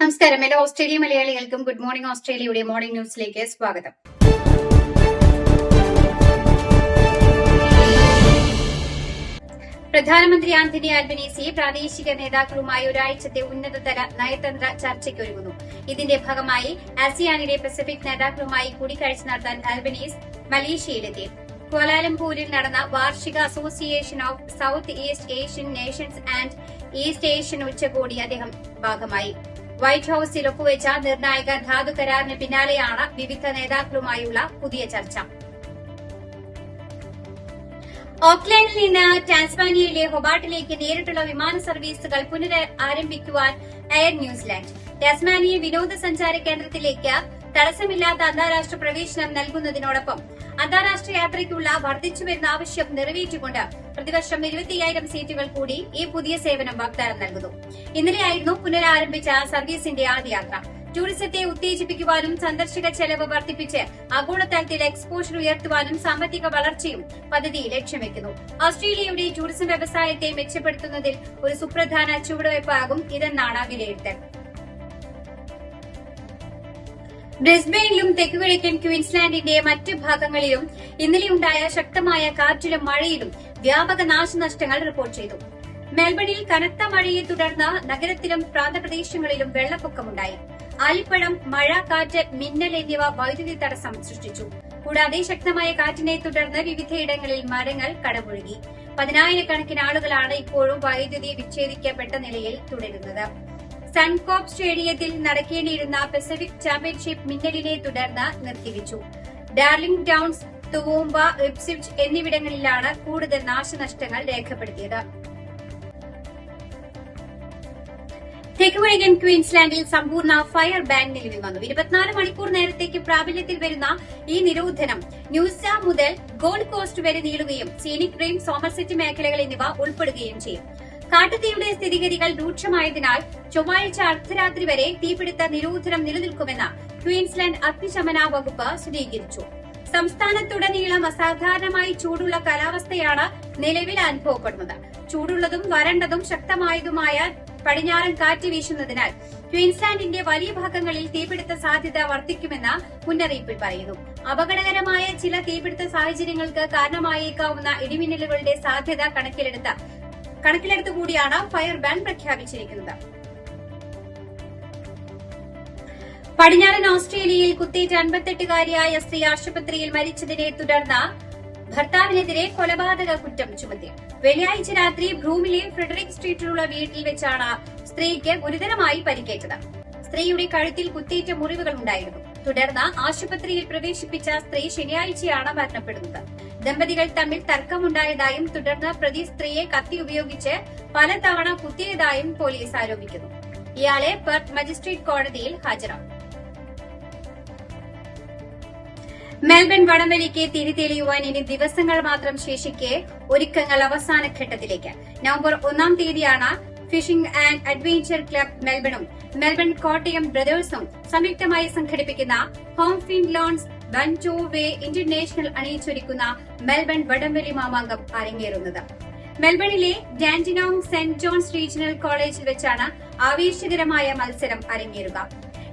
നമസ്കാരം. എല്ലാ ഓസ്ട്രേലിയ മലയാളികൾക്കും ഗുഡ് മോർണിംഗ് ഓസ്ട്രേലിയയുടെ മോർണിംഗ് ന്യൂസിലേക്ക് സ്വാഗതം. പ്രധാനമന്ത്രി ആന്റണി ആൽബനീസി പ്രാദേശിക നേതാക്കളുമായി ഒരാഴ്ചത്തെ ഉന്നതതല നയതന്ത്ര ചർച്ചയ്ക്കൊരുങ്ങുന്നു. ഇതിന്റെ ഭാഗമായി ആസിയാനിലെ പസഫിക് നേതാക്കളുമായി കൂടിക്കാഴ്ച നടത്താൻ ആൽബനീസ് മലേഷ്യയിലെത്തി. ക്വാലാലംപൂരിൽ നടന്ന വാർഷിക association of south east Asian nations and east Asian ഉച്ചകോടി അദ്ദേഹം ഭാഗമായി. വൈറ്റ് ഹൌസിൽ ഒപ്പുവെച്ച നിർണായക ധാതു കരാറിന് പിന്നാലെയാണ് വിവിധ നേതാക്കളുമായുള്ള പുതിയ ചർച്ച. ഓക്ലാൻഡിൽ നിന്ന് ടാസ്മാനിയയിലെ ഹൊബാട്ടിലേക്ക് നേരിട്ടുള്ള വിമാന സർവീസുകൾ പുനരാരംഭിക്കുവാൻ എയർ ന്യൂസിലാൻഡ്. ടാസ്മാനിയ വിനോദസഞ്ചാര കേന്ദ്രത്തിലേക്ക് തടസ്സമില്ലാത്ത അന്താരാഷ്ട്ര പ്രവേശനം നൽകുന്നതിനോടൊപ്പം അന്താരാഷ്ട്ര യാത്രയ്ക്കുള്ള വർദ്ധിച്ചുവരുന്ന ആവശ്യം നിറവേറ്റിക്കൊണ്ട് പ്രതിവർഷം ഇരുപത്തിയായിരം സീറ്റുകൾ കൂടി ഈ പുതിയ സേവനം വാഗ്ദാനം നൽകുന്നു. ഇന്നലെയായിരുന്നു പുനരാരംഭിച്ച സർവീസിന്റെ ആദ്യ യാത്ര. ടൂറിസത്തെ ഉത്തേജിപ്പിക്കുവാനും സന്ദർശക ചെലവ് വർദ്ധിപ്പിച്ച് ആഗോളതലത്തിൽ എക്സ്പോഷർ ഉയർത്തുവാനും സാമ്പത്തിക വളർച്ചയും പദ്ധതി ലക്ഷ്യം വെക്കുന്നു. ഓസ്ട്രേലിയയുടെ ടൂറിസം വ്യവസായത്തെ മെച്ചപ്പെടുത്തുന്നതിൽ ഒരു സുപ്രധാന ചുവടുവയ്പാകും ഇതെന്നാണ് വിലയിരുത്തൽ. ബ്രിസ്ബെയിനിലും തെക്കുകിഴക്കൻ ക്വീൻസ്ലാൻഡിന്റെ മറ്റ് ഭാഗങ്ങളിലും ഇന്നലെയുണ്ടായ ശക്തമായ കാറ്റിലും മഴയിലും വ്യാപക നാശനഷ്ടങ്ങൾ റിപ്പോർട്ട് ചെയ്തു. മെൽബണിൽ കനത്ത മഴയെ തുടർന്ന് നഗരത്തിലും പ്രാന്തപ്രദേശങ്ങളിലും വെള്ളപ്പൊക്കമുണ്ടായി. ആലിപ്പഴം മഴ കാറ്റ് മിന്നൽ എന്നിവ വൈദ്യുതി തടസ്സം സൃഷ്ടിച്ചു. കൂടാതെ ശക്തമായ കാറ്റിനെ തുടർന്ന് വിവിധയിടങ്ങളിൽ മരങ്ങൾ കടമൊഴുകി പതിനായിരക്കണക്കിന് ആളുകളാണ് ഇപ്പോഴും വൈദ്യുതി വിച്ഛേദിക്കപ്പെട്ട നിലയിൽ തുടരുന്നത്. സൺകോപ്പ് സ്റ്റേഡിയത്തിൽ നടക്കേണ്ടിയിരുന്ന പസഫിക് ചാമ്പ്യൻഷിപ്പ് മിന്നലിനെ തുടർന്ന് നിർത്തിവച്ചു. ഡാർലിംഗ് ടൌൺസ് തുവോംബ ഇപ്സിച്ച് എന്നിവിടങ്ങളിലാണ് കൂടുതൽ നാശനഷ്ടങ്ങൾ രേഖപ്പെടുത്തിയത്. തെക്കുകിഴക്കൻ ക്വീൻസ്ലാൻഡിൽ സമ്പൂർണ ഫയർ ബാൻ നിലവിൽ വന്നു. ഇരുപത്തിനാല് മണിക്കൂർ നേരത്തേക്ക് പ്രാബല്യത്തിൽ വരുന്ന ഈ നിരോധനം ന്യൂസ മുതൽ ഗോൾഡ് കോസ്റ്റ് വരെ നീളുകയും സീനിക് റെയിൻ സോമർസെറ്റ് മേഖലകൾ എന്നിവ ഉൾപ്പെടുകയും ചെയ്യും. കാട്ടുതീയുടെ സ്ഥിതിഗതികൾ രൂക്ഷമായതിനാൽ ചൊവ്വാഴ്ച അർദ്ധരാത്രി വരെ തീപിടുത്ത നിരോധനം നിലനിൽക്കുമെന്ന് ക്വീൻസ്ലാൻഡ് അഗ്നിശമന വകുപ്പ് സ്ഥിരീകരിച്ചു. സംസ്ഥാനത്തുടനീളം അസാധാരണമായി ചൂടുള്ള കാലാവസ്ഥയാണ് നിലവിൽ അനുഭവപ്പെടുന്നത്. ചൂടുള്ളതും വരണ്ടതും ശക്തമായതുമായ പടിഞ്ഞാറൻ കാറ്റ് വീശുന്നതിനാൽ ക്വീൻസ്ലാൻഡിന്റെ വലിയ ഭാഗങ്ങളിൽ തീപിടുത്ത സാധ്യത വർദ്ധിക്കുമെന്ന് മുന്നറിയിപ്പിൽ പറയുന്നു. അപകടകരമായ ചില തീപിടുത്ത സാഹചര്യങ്ങൾക്ക് കാരണമായേക്കാവുന്ന ഇടിമിന്നലുകളുടെ സാധ്യത കണക്കിലെടുത്ത കണക്കിലെടുത്തു കൂടിയാണ് ഫയർ ബാൻ പ്രഖ്യാപിച്ചിരിക്കുന്നത്. പടിഞ്ഞാറൻ ഓസ്ട്രേലിയയിൽ കുത്തേറ്റ് അൻപത്തെട്ടുകാരിയായ സ്ത്രീ ആശുപത്രിയിൽ മരിച്ചതിനെ തുടർന്ന് ഭർത്താവിനെതിരെ കൊലപാതക കുറ്റം ചുമത്തി. വെള്ളിയാഴ്ച രാത്രി ഭ്രൂമിലെ ഫ്രെഡറിക് സ്ട്രീറ്റിലുള്ള വീട്ടിൽ വെച്ചാണ് സ്ത്രീക്ക് ഗുരുതരമായി പരിക്കേറ്റത്. സ്ത്രീയുടെ കഴുത്തിൽ കുത്തേറ്റ മുറിവുകൾ ഉണ്ടായിരുന്നു. തുടർന്ന് ആശുപത്രിയിൽ പ്രവേശിപ്പിച്ച സ്ത്രീ ശനിയാഴ്ചയാണ് മരണപ്പെടുന്നത്. ദമ്പതികൾ തമ്മിൽ തർക്കമുണ്ടായതായും തുടർന്ന് പ്രതി സ്ത്രീയെ കത്തി ഉപയോഗിച്ച് പലതവണ കുത്തിയതായും പോലീസ് ആരോപിക്കുന്നു. ഇയാളെ പെർത്ത് മജിസ്ട്രേറ്റ് കോടതിയിൽ ഹാജരാക്കും. മെൽബൺ വടംവലിക്ക് തിരി തെളിയുവാൻ ഇനി ദിവസങ്ങൾ മാത്രം ശേഷിക്കെ ഒരുക്കങ്ങൾ അവസാന ഘട്ടത്തിലേക്ക് നവംബർ ഒന്നാം തീയതിയാണ് ഫിഷിംഗ് ആൻഡ് അഡ്വഞ്ചർ ക്ലബ് മെൽബണും മെൽബൺ കോട്ടയം ബ്രദേഴ്സും സംയുക്തമായി സംഘടിപ്പിക്കുന്ന ഹോം ഫിൻ ലോൺസ് ബൻചോ വേ ഇന്റർനാഷണൽ അണിയിച്ചൊരുക്കുന്ന മെൽബൺ വടംവലി മാമാങ്കം അരങ്ങേറുന്നത്. മെൽബണിലെ ഡാൻഡിനോങ് സെന്റ് ജോൺസ് റീജിയണൽ കോളേജിൽ വെച്ചാണ് ആവേശകരമായ മത്സരം അരങ്ങേറുക.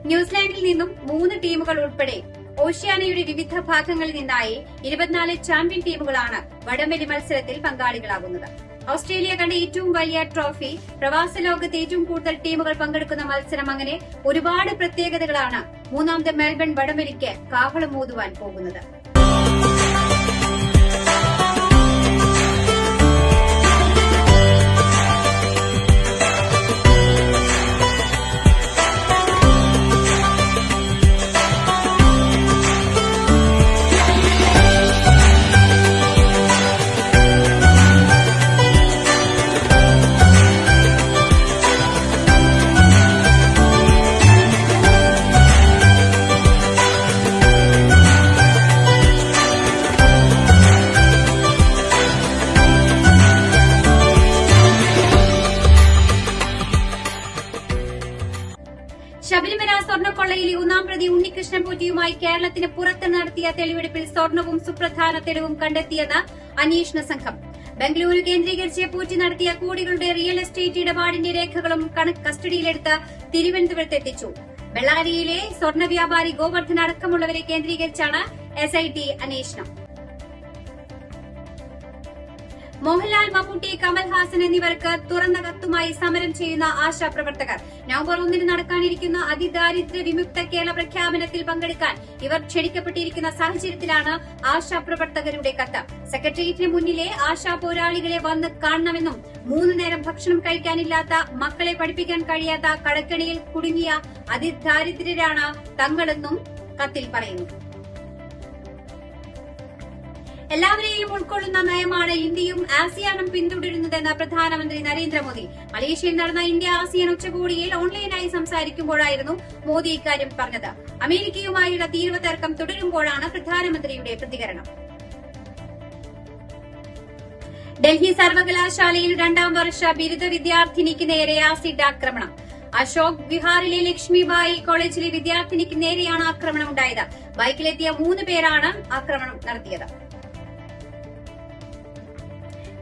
ന്യൂസിലാൻഡിൽ നിന്നും മൂന്ന് ടീമുകൾ ഉൾപ്പെടെ ഓഷ്യാനയുടെ വിവിധ ഭാഗങ്ങളിൽ നിന്നായി ഇരുപത്തിനാല് ചാമ്പ്യൻ ടീമുകളാണ് വടംവലി മത്സരത്തിൽ പങ്കാളികളാകുന്നത്. ഓസ്ട്രേലിയ കണ്ട ഏറ്റവും വലിയ ട്രോഫി. പ്രവാസ ലോകത്ത് ഏറ്റവും കൂടുതൽ ടീമുകൾ പങ്കെടുക്കുന്ന മത്സരം അങ്ങനെ ഒരുപാട് പ്രത്യേകതകളാണ് മൂന്നാമത്തെ മെൽബൺ വടംവലിക്ക് കാഹളമൂതുവാൻ പോകുന്നത്. പ്രതി ഉണ്ണികൃഷ്ണൻ പൂറ്റിയുമായി കേരളത്തിന് പുറത്ത് നടത്തിയ തെളിവെടുപ്പിൽ സ്വർണവും സുപ്രധാന തെളിവും കണ്ടെത്തിയെന്ന് അന്വേഷണ സംഘം. ബംഗളൂരു കേന്ദ്രീകരിച്ച് പൂറ്റി നടത്തിയ കോടികളുടെ റിയൽ എസ്റ്റേറ്റ് ഇടപാടിന്റെ രേഖകളും കണക്ക് കസ്റ്റഡിയിലെടുത്ത് തിരുവനന്തപുരത്ത് എത്തിച്ചു. ബെള്ളാരിയിലെ സ്വർണ വ്യാപാരി ഗോവർദ്ധൻ അടക്കമുള്ളവരെ കേന്ദ്രീകരിച്ചാണ് എസ്ഐടി അന്വേഷണം. മോഹൻലാൽ മമ്മൂട്ടി കമൽഹാസൻ എന്നിവർക്ക് തുറന്ന കത്തുമായി സമരം ചെയ്യുന്ന ആശാപ്രവർത്തകർ. നവംബർ ഒന്നിന് നടക്കാനിരിക്കുന്ന അതിദാരിദ്ര്യ വിമുക്ത കേരള പ്രഖ്യാപനത്തിൽ പങ്കെടുക്കാൻ ഇവർ ക്ഷണിക്കപ്പെട്ടിരിക്കുന്ന സാഹചര്യത്തിലാണ് ആശാപ്രവർത്തകരുടെ കത്ത്. സെക്രട്ടേറിയറ്റിന് മുന്നിലെ ആശാ പോരാളികളെ വന്ന് കാണണമെന്നും മൂന്ന് നേരം ഭക്ഷണം കഴിക്കാനില്ലാത്ത മക്കളെ പഠിപ്പിക്കാൻ കഴിയാത്ത കടക്കണിയിൽ കുടുങ്ങിയ അതിദാരിദ്ര്യരാണ് തങ്ങളെന്നും കത്തിൽ പറയുന്നു. എല്ലാവരെയും ഉൾക്കൊള്ളുന്ന നയമാണ് ഇന്ത്യയും ആസിയാനും പിന്തുടരുന്നതെന്ന് പ്രധാനമന്ത്രി നരേന്ദ്രമോദി. മലേഷ്യയിൽ നടന്ന ഇന്ത്യ ആസിയാൻ ഉച്ചകോടിയിൽ ഓൺലൈനായി സംസാരിക്കുമ്പോഴായിരുന്നു മോദി ഇക്കാര്യം പറഞ്ഞത്. അമേരിക്കയുമായുള്ള തീരുവതർക്കം തുടരുമ്പോഴാണ് പ്രധാനമന്ത്രിയുടെ പ്രതികരണം. ഡൽഹി സർവകലാശാലയിൽ രണ്ടാം വർഷ ബിരുദ വിദ്യാർത്ഥിനിക്ക് നേരെ ആസിഡ് ആക്രമണം. അശോക് വിഹാറിലെ ലക്ഷ്മിബായി കോളേജിലെ വിദ്യാർത്ഥിനിക്ക് നേരെയാണ് ആക്രമണം ഉണ്ടായത് ബൈക്കിലെത്തിയ മൂന്ന് പേരാണ് ആക്രമണം നടത്തിയത്.